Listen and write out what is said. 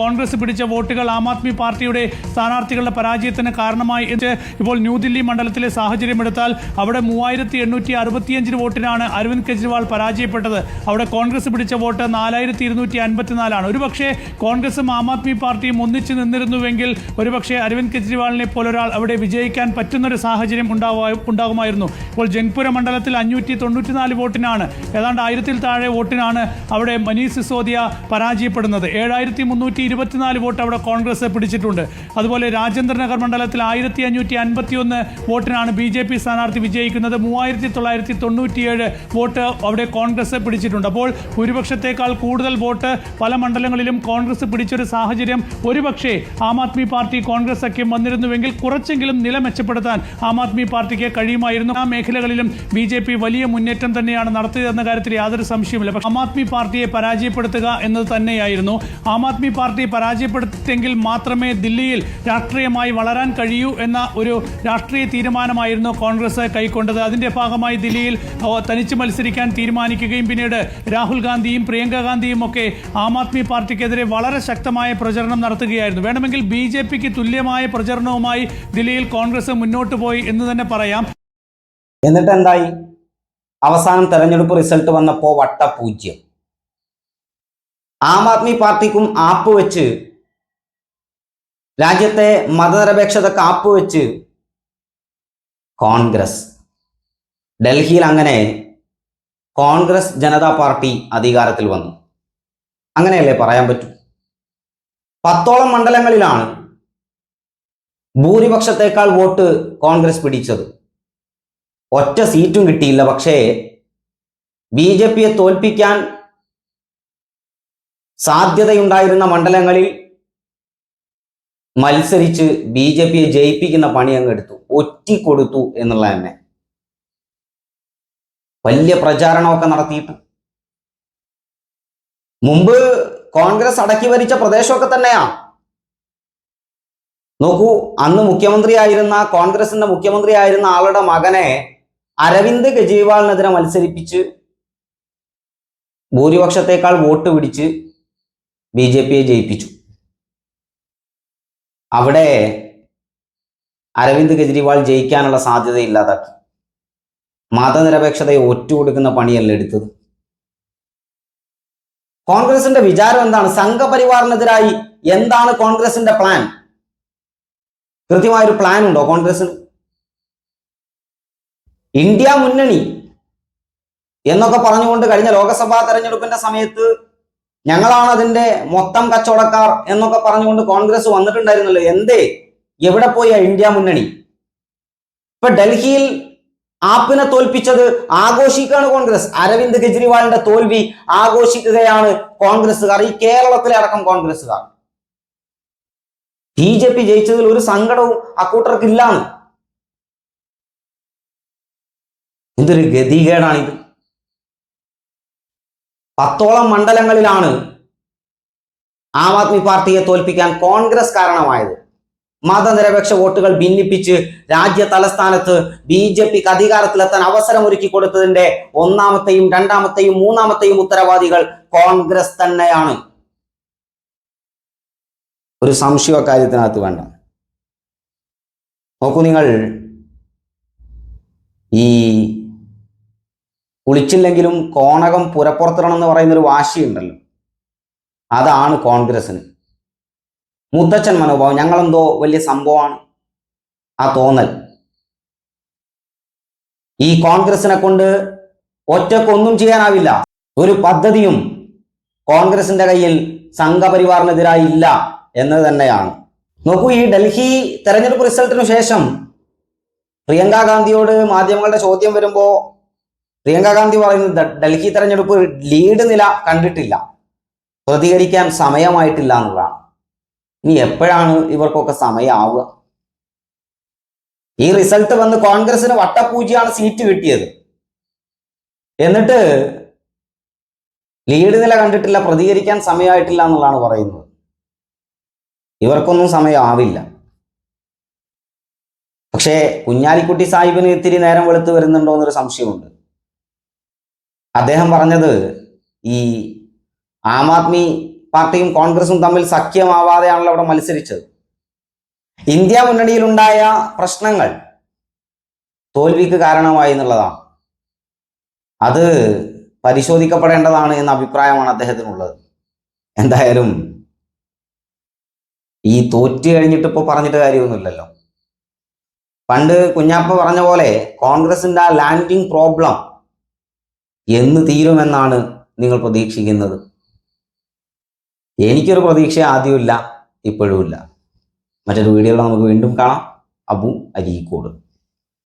കോൺഗ്രസ് പിടിച്ച വോട്ടുകൾ ആം ആദ്മി പാർട്ടിയുടെ സ്ഥാനാർത്ഥികളുടെ പരാജയത്തിന് കാരണമായി എന്ന് ഇപ്പോൾ ന്യൂഡൽഹി മണ്ഡലത്തിലെ സാഹചര്യം എടുത്താൽ അവിടെ മൂവായിരത്തി എണ്ണൂറ്റി അറുപത്തിയഞ്ച് വോട്ടിനാണ് അരവിന്ദ് കെജ്രിവാൾ പരാജയപ്പെട്ടത്. അവിടെ കോൺഗ്രസ് പിടിച്ച വോട്ട് നാലായിരത്തി ഇരുന്നൂറ്റി അൻപത്തിനാലാണ്. ഒരുപക്ഷെ കോൺഗ്രസും ആം ആദ്മി പാർട്ടിയും ഒന്നിച്ചു നിന്നിരുന്നുവെങ്കിൽ ഒരുപക്ഷെ അരവിന്ദ് കെജ്രിവാളിനെ പോലൊരാൾ അവിടെ വിജയിക്കാൻ പറ്റുന്നൊരു സാഹചര്യം ഉണ്ടാകുമായിരുന്നു. ഇപ്പോൾ ജംഗ്പുര മണ്ഡലത്തിൽ അഞ്ഞൂറ്റി തൊണ്ണൂറ്റിനാല് വോട്ടിനാണ്. ഏതാണ്ട് ആയിരത്തിൽ താഴെ വോട്ടിനാണ് അവിടെ മനീഷ് സിസോദിയ പരാജയപ്പെടുന്നത്. ഏഴായിരത്തി മുന്നൂറ്റി ഇരുപത്തിനാല് വോട്ട് അവിടെ കോൺഗ്രസ് പിടിച്ചിട്ടുണ്ട്. അതുപോലെ രാജേന്ദ്രനഗർ മണ്ഡലത്തിൽ ആയിരത്തി അഞ്ഞൂറ്റി അൻപത്തിയൊന്ന് വോട്ടിനാണ് ബി ജെ പി സ്ഥാനാർത്ഥി വിജയിക്കുന്നത്. മൂവായിരത്തി തൊള്ളായിരത്തി തൊണ്ണൂറ്റിയേഴ് വോട്ട് അവിടെ കോൺഗ്രസ് പിടിച്ചിട്ടുണ്ട്. അപ്പോൾ ഭൂരിപക്ഷത്തേക്കാൾ കൂടുതൽ വോട്ട് പല മണ്ഡലങ്ങളിലും കോൺഗ്രസ് പിടിച്ചൊരു സാഹചര്യം ഒരുപക്ഷേ ആം ആദ്മി പാർട്ടി കോൺഗ്രസ് സഖ്യം വന്നിരുന്നുവെങ്കിൽ കുറച്ചെങ്കിലും നില മെച്ചപ്പെടുത്താൻ ആം ആദ്മി പാർട്ടിക്ക് കഴിയുമായിരുന്നു. ആ മേഖലകളിലും ബി ജെ പി വലിയ മുന്നേറ്റം തന്നെയാണ് നടത്തിയതെന്ന കാര്യത്തിൽ യാതൊരു സംശയമില്ല പക്ഷേ ആം ആദ്മി പാർട്ടിയെ പരാജയപ്പെടുത്തുക എന്നത് തന്നെയായിരുന്നു. ആം ആദ്മി പാർട്ടി പരാജയപ്പെടുത്തെങ്കിൽ മാത്രമേ ദില്ലിയിൽ രാഷ്ട്രീയമായി വളരാൻ കഴിയൂ എന്ന ഒരു രാഷ്ട്രീയ തീരുമാനമായിരുന്നു കോൺഗ്രസ് കൈക്കൊണ്ടത്. അതിന്റെ ഭാഗമായി ദില്ലിയിൽ തനിച്ച് മത്സരിക്കാൻ തീരുമാനിക്കുകയും പിന്നീട് രാഹുൽ ഗാന്ധിയും പ്രിയങ്ക ഗാന്ധിയും ഒക്കെ ആം ആദ്മി പാർട്ടിക്കെതിരെ വളരെ ശക്തമായ പ്രചരണം നടത്തുകയായിരുന്നു. വേണമെങ്കിൽ ബി ജെ പിക്ക് തുല്യമായ പ്രചരണവുമായി ദില്ലിയിൽ കോൺഗ്രസ് മുന്നോട്ട് പോയി എന്ന് തന്നെ പറയാം. എന്നിട്ട് എന്തായി അവസാനം തെരഞ്ഞെടുപ്പ് റിസൾട്ട് വന്നപ്പോൾ വട്ടപൂജ്യം ആം ആദ്മി പാർട്ടിക്കും ആപ്പ് വെച്ച് രാജ്യത്തെ മതനിരപേക്ഷത കാപ്പ് വെച്ച് കോൺഗ്രസ്. ഡൽഹിയിൽ അങ്ങനെ കോൺഗ്രസ് ജനതാ പാർട്ടി അധികാരത്തിൽ വന്നു. അങ്ങനെയല്ലേ പറയാൻ പറ്റൂ? പത്തോളം മണ്ഡലങ്ങളിലാണ് ഭൂരിപക്ഷത്തേക്കാൾ വോട്ട് കോൺഗ്രസ് പിടിച്ചത്. ഒറ്റ സീറ്റും കിട്ടിയില്ല പക്ഷേ ബി ജെ പിയെ തോൽപ്പിക്കാൻ സാധ്യതയുണ്ടായിരുന്ന മണ്ഡലങ്ങളിൽ മത്സരിച്ച് ബി ജെ പിയെ ജയിപ്പിക്കുന്ന പണി അങ്ങ് എടുത്തു. ഒറ്റിക്കൊടുത്തു എന്നുള്ള തന്നെ. വലിയ പ്രചാരണമൊക്കെ നടത്തിയിട്ട്. മുമ്പ് കോൺഗ്രസ് അടക്കി ഭരിച്ച പ്രദേശമൊക്കെ തന്നെയാ. നോക്കൂ അന്ന് മുഖ്യമന്ത്രിയായിരുന്ന കോൺഗ്രസിന്റെ മുഖ്യമന്ത്രിയായിരുന്ന ആളുടെ മകനെ അരവിന്ദ് കെജ്രിവാളിനെതിരെ മത്സരിപ്പിച്ച് ഭൂരിപക്ഷത്തേക്കാൾ വോട്ട് പിടിച്ച് ബി ജെ പിയെ ജയിപ്പിച്ചു. അവിടെ അരവിന്ദ് കെജ്രിവാൾ ജയിക്കാനുള്ള സാധ്യത ഇല്ലാതാക്കി. മതനിരപേക്ഷതയെ ഒറ്റുകൊടുക്കുന്ന പണിയല്ല എടുത്തത്. കോൺഗ്രസിന്റെ വിചാരം എന്താണ്? സംഘപരിവാറിനെതിരായി എന്താണ് കോൺഗ്രസിന്റെ പ്ലാൻ? കൃത്യമായൊരു പ്ലാൻ ഉണ്ടോ കോൺഗ്രസിന്? ഇന്ത്യ മുന്നണി എന്നൊക്കെ പറഞ്ഞുകൊണ്ട് കഴിഞ്ഞ ലോക്സഭാ തെരഞ്ഞെടുപ്പിന്റെ സമയത്ത് ഞങ്ങളാണ് അതിന്റെ മൊത്തം കച്ചവടക്കാർ എന്നൊക്കെ പറഞ്ഞുകൊണ്ട് കോൺഗ്രസ് വന്നിട്ടുണ്ടായിരുന്നല്ലോ. എന്തേ? എവിടെ പോയി ഇന്ത്യ മുന്നണി? ഇപ്പൊ ഡൽഹിയിൽ ആപ്പിനെ തോൽപ്പിച്ചത് ആഘോഷിക്കുകയാണ് കോൺഗ്രസ്. അരവിന്ദ് കെജ്രിവാളിന്റെ തോൽവി ആഘോഷിക്കുകയാണ് കോൺഗ്രസ്സുകാർ. ഈ കേരളത്തിലെ അടക്കം കോൺഗ്രസ്സുകാർ. ബി ജെ പി ജയിച്ചതിൽ ഒരു സങ്കടവും അക്കൂട്ടർക്കില്ലാണ് ഇതൊരു ഗതികേടാണിത്. പത്തോളം മണ്ഡലങ്ങളിലാണ് ആം ആദ്മി പാർട്ടിയെ തോൽപ്പിക്കാൻ കോൺഗ്രസ് കാരണമായത്. മതനിരപേക്ഷ വോട്ടുകൾ ഭിന്നിപ്പിച്ച് രാജ്യ തലസ്ഥാനത്ത് ബി ജെ പിക്ക് അധികാരത്തിലെത്താൻ അവസരം ഒരുക്കി കൊടുത്തതിന്റെ ഒന്നാമത്തെയും രണ്ടാമത്തെയും മൂന്നാമത്തെയും ഉത്തരവാദികൾ കോൺഗ്രസ് തന്നെയാണ്. ഒരു സംശയ കാര്യത്തിനകത്ത് വേണ്ട. നോക്കൂ നിങ്ങൾ ഈ കുളിച്ചില്ലെങ്കിലും കോണകം പുരപ്പുറത്തിടണം എന്ന് പറയുന്ന ഒരു വാശിയുണ്ടല്ലോ. അതാണ് കോൺഗ്രസിന് മുത്തച്ഛൻ മനോഭാവം ഞങ്ങളെന്തോ വലിയ സംഭവമാണ്. ആ തോന്നൽ. ഈ കോൺഗ്രസിനെ കൊണ്ട് ഒറ്റക്കൊന്നും ചെയ്യാനാവില്ല. ഒരു പദ്ധതിയും കോൺഗ്രസിന്റെ കയ്യിൽ സംഘപരിവാറിനെതിരായി ഇല്ല എന്നത് തന്നെയാണ്. നോക്കൂ ഈ ഡൽഹി തെരഞ്ഞെടുപ്പ് റിസൾട്ടിനു ശേഷം പ്രിയങ്ക ഗാന്ധിയോട് മാധ്യമങ്ങളുടെ ചോദ്യം വരുമ്പോൾ പ്രിയങ്ക ഗാന്ധി പറയുന്നത് ഡൽഹി തെരഞ്ഞെടുപ്പ് ലീഡ് നില കണ്ടിട്ടില്ല. പ്രതികരിക്കാൻ സമയമായിട്ടില്ല എന്നുള്ളതാണ്. ഇനി എപ്പോഴാണ് ഇവർക്കൊക്കെ സമയമാവുക ഈ റിസൾട്ട് വന്ന് കോൺഗ്രസിന് വട്ടപ്പൂജയാണ് സീറ്റ് കിട്ടിയത്. എന്നിട്ട് ലീഡ് നില കണ്ടിട്ടില്ല പ്രതികരിക്കാൻ സമയമായിട്ടില്ല എന്നുള്ളതാണ് പറയുന്നത്. ഇവർക്കൊന്നും സമയമാവില്ല. പക്ഷേ കുഞ്ഞാലിക്കുട്ടി സാഹിബിന് ഇത്തിരി നേരം വെളുത്ത് വരുന്നുണ്ടോ എന്നൊരു സംശയമുണ്ട്. അദ്ദേഹം പറഞ്ഞത് ഈ ആം ആദ്മി പാർട്ടിയും കോൺഗ്രസും തമ്മിൽ സഖ്യമാവാതെയാണല്ലോ അവിടെ മത്സരിച്ചത്. ഇന്ത്യ മുന്നണിയിലുണ്ടായ പ്രശ്നങ്ങൾ തോൽവിക്ക് കാരണമായി എന്നുള്ളതാണ്. അത് പരിശോധിക്കപ്പെടേണ്ടതാണ് എന്ന അഭിപ്രായമാണ് അദ്ദേഹത്തിനുള്ളത്. എന്തായാലും ഈ തോറ്റ് കഴിഞ്ഞിട്ട് ഇപ്പോൾ പറഞ്ഞിട്ട് കാര്യമൊന്നുമില്ലല്ലോ. പണ്ട് കുഞ്ഞാപ്പ പറഞ്ഞ പോലെ കോൺഗ്രസിന്റെ ആ ലാൻഡിങ് പ്രോബ്ലം എന്ന് തീരുമെന്നാണ് നിങ്ങൾ പ്രതീക്ഷിക്കുന്നത്. എനിക്കൊരു പ്രതീക്ഷ ആദ്യമില്ല ഇപ്പോഴുമില്ല മറ്റൊരു വീഡിയോയിൽ നമുക്ക് വീണ്ടും കാണാം. അബു അരീക്കോട്.